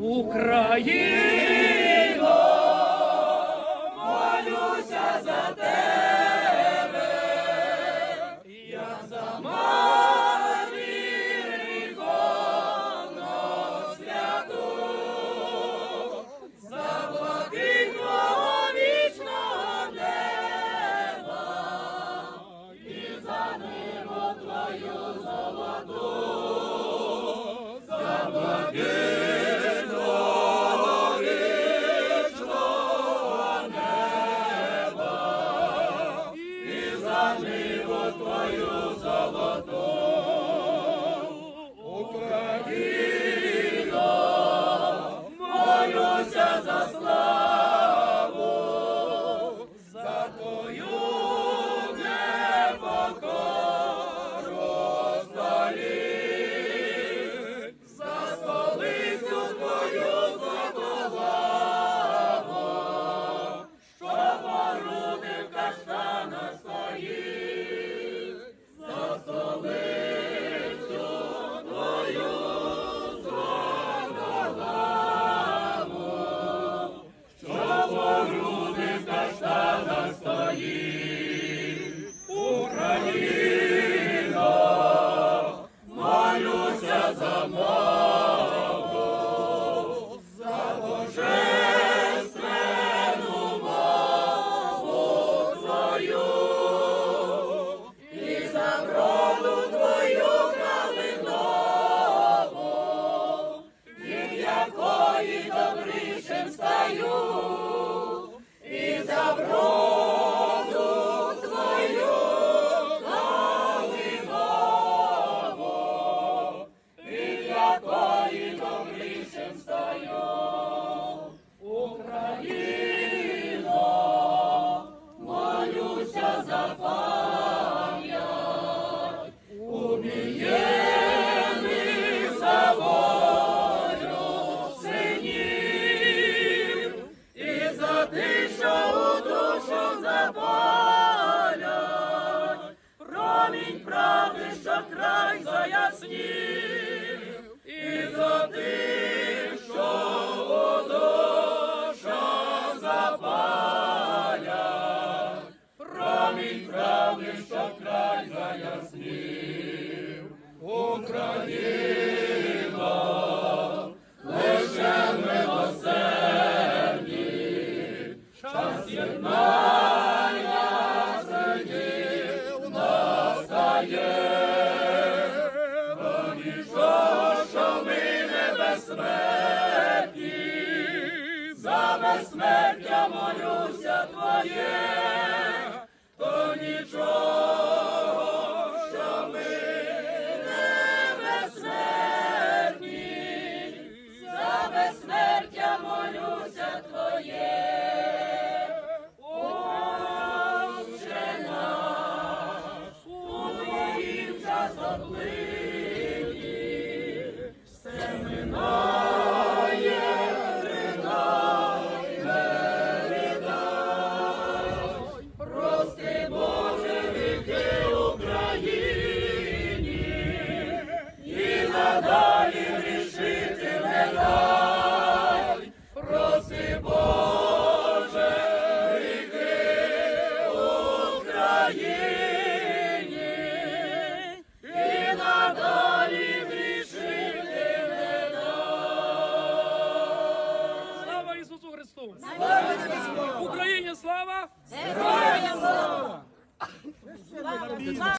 Україно, молюся за тебе, я за матір віконно святу, за блакитного вічного неба і за небо твою золоту, за блакитного якої добрішим стаю, і за вроду твою калинову, від якої добрішим стаю. Україно, молюся за пам'ять, що край заяснив. Україна, лише милосердні, час єднання синів настає. Бо що ми не за безсмертя молюся твоє, нічого, що ми не безсмертні, за безсмертя молюся твоє. Отче наш, у твоїм часоплині, Героям слава!